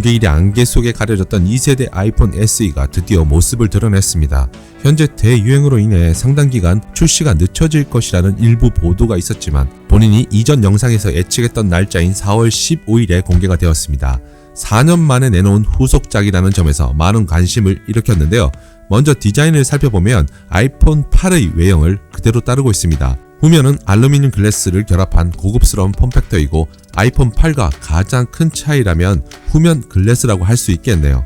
공개일의 안개 속에 가려졌던 2세대 아이폰 SE가 드디어 모습을 드러냈습니다. 현재 대유행으로 인해 상당 기간 출시가 늦춰질 것이라는 일부 보도가 있었지만 본인이 이전 영상에서 예측했던 날짜인 4월 15일에 공개가 되었습니다. 4년 만에 내놓은 후속작이라는 점에서 많은 관심을 일으켰는데요. 먼저 디자인을 살펴보면 아이폰 8의 외형을 그대로 따르고 있습니다. 후면은 알루미늄 글래스를 결합한 고급스러운 폼팩터이고 아이폰 8과 가장 큰 차이라면 후면 글래스라고 할 수 있겠네요.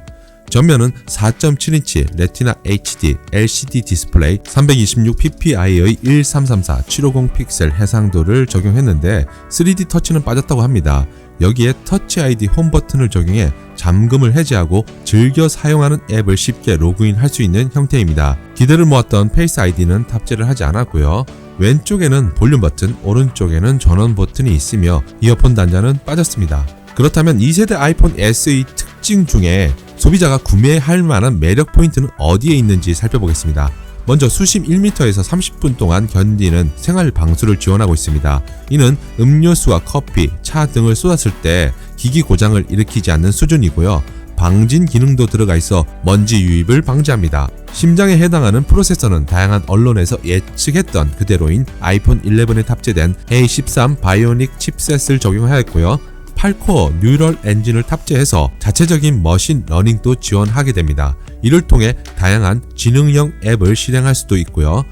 전면은 4.7인치 레티나 HD LCD 디스플레이 326ppi의 1334 750 픽셀 해상도를 적용했는데 3D 터치는 빠졌다고 합니다. 여기에 터치 아이디 홈 버튼을 적용해 잠금을 해제하고 즐겨 사용하는 앱을 쉽게 로그인 할 수 있는 형태입니다. 기대를 모았던 페이스 아이디는 탑재를 하지 않았고요. 왼쪽에는 볼륨 버튼, 오른쪽에는 전원 버튼이 있으며 이어폰 단자는 빠졌습니다. 그렇다면 2세대 아이폰 SE 특징 중에 소비자가 구매할 만한 매력 포인트는 어디에 있는지 살펴보겠습니다. 먼저 수심 1m에서 30분 동안 견디는 생활 방수를 지원하고 있습니다. 이는 음료수와 커피, 차 등을 쏟았을 때 기기 고장을 일으키지 않는 수준이고요. 방진 기능도 들어가 있어 먼지 유입을 방지합니다. 심장에 해당하는 프로세서는 다양한 언론에서 예측했던 그대로인 아이폰 11에 탑재된 A13 바이오닉 칩셋을 적용하였고요. 8코어 뉴럴 엔진을 탑재해서 자체적인 머신 러닝도 지원하게 됩니다. 이를 통해 다양한 지능형 앱을 실행할 수도 있고요.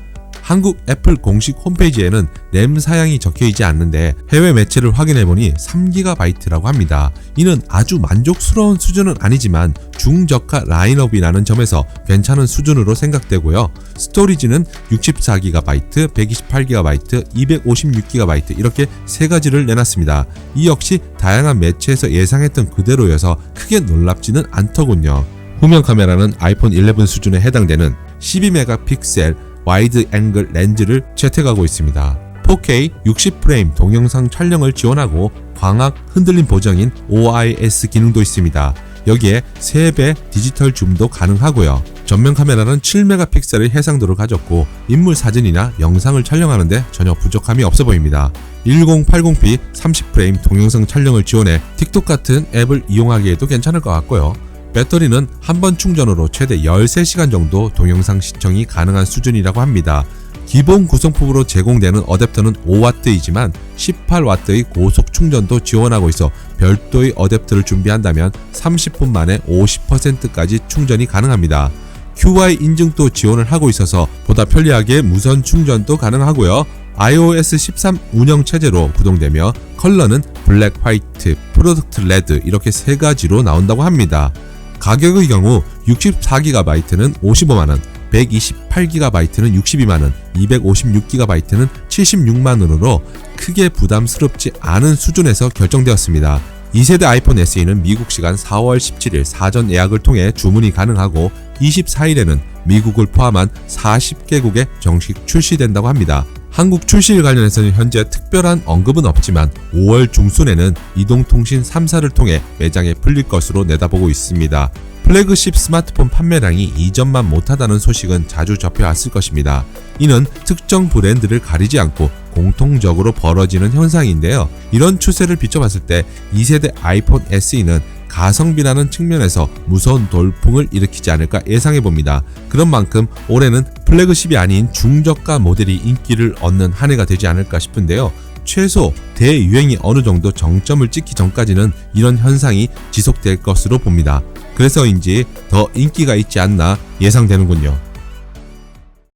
한국 애플 공식 홈페이지에는 램 사양이 적혀 있지 않는데 해외 매체를 확인해 보니 3GB라고 합니다. 이는 아주 만족스러운 수준은 아니지만 중저가 라인업이라는 점에서 괜찮은 수준으로 생각되고요. 스토리지는 64GB, 128GB, 256GB 이렇게 세 가지를 내놨습니다. 이 역시 다양한 매체에서 예상했던 그대로여서 크게 놀랍지는 않더군요. 후면 카메라는 아이폰 11 수준에 해당되는 12메가픽셀 와이드 앵글 렌즈를 채택하고 있습니다. 4K 60프레임 동영상 촬영을 지원하고 광학 흔들림 보정인 OIS 기능도 있습니다. 여기에 3배 디지털 줌도 가능하고요. 전면 카메라는 7메가픽셀의 해상도를 가졌고 인물 사진이나 영상을 촬영하는데 전혀 부족함이 없어 보입니다. 1080p 30프레임 동영상 촬영을 지원해 틱톡 같은 앱을 이용하기에도 괜찮을 것 같고요. 배터리는 한 번 충전으로 최대 13시간 정도 동영상 시청이 가능한 수준이라고 합니다. 기본 구성품으로 제공되는 어댑터는 5W이지만 18W의 고속 충전도 지원하고 있어 별도의 어댑터를 준비한다면 30분 만에 50%까지 충전이 가능합니다. QI 인증도 지원을 하고 있어서 보다 편리하게 무선 충전도 가능하고요. iOS 13 운영 체제로 구동되며 컬러는 블랙, 화이트, 프로덕트 레드 이렇게 세 가지로 나온다고 합니다. 가격의 경우 64GB는 55만원, 128GB는 62만원, 256GB는 76만원으로 크게 부담스럽지 않은 수준에서 결정되었습니다. 2세대 아이폰 SE는 미국 시간 4월 17일 사전 예약을 통해 주문이 가능하고 24일에는 미국을 포함한 40개국에 정식 출시된다고 합니다. 한국 출시일 관련해서는 현재 특별한 언급은 없지만 5월 중순에는 이동통신 3사를 통해 매장에 풀릴 것으로 내다보고 있습니다. 플래그십 스마트폰 판매량이 이전만 못하다는 소식은 자주 접해왔을 것입니다. 이는 특정 브랜드를 가리지 않고 공통적으로 벌어지는 현상인데요. 이런 추세를 비춰봤을 때 2세대 아이폰 SE는 가성비라는 측면에서 무서운 돌풍을 일으키지 않을까 예상해 봅니다. 그런 만큼 올해는 플래그십이 아닌 중저가 모델이 인기를 얻는 한 해가 되지 않을까 싶은데요. 최소 대유행이 어느 정도 정점을 찍기 전까지는 이런 현상이 지속될 것으로 봅니다. 그래서인지 더 인기가 있지 않나 예상되는군요.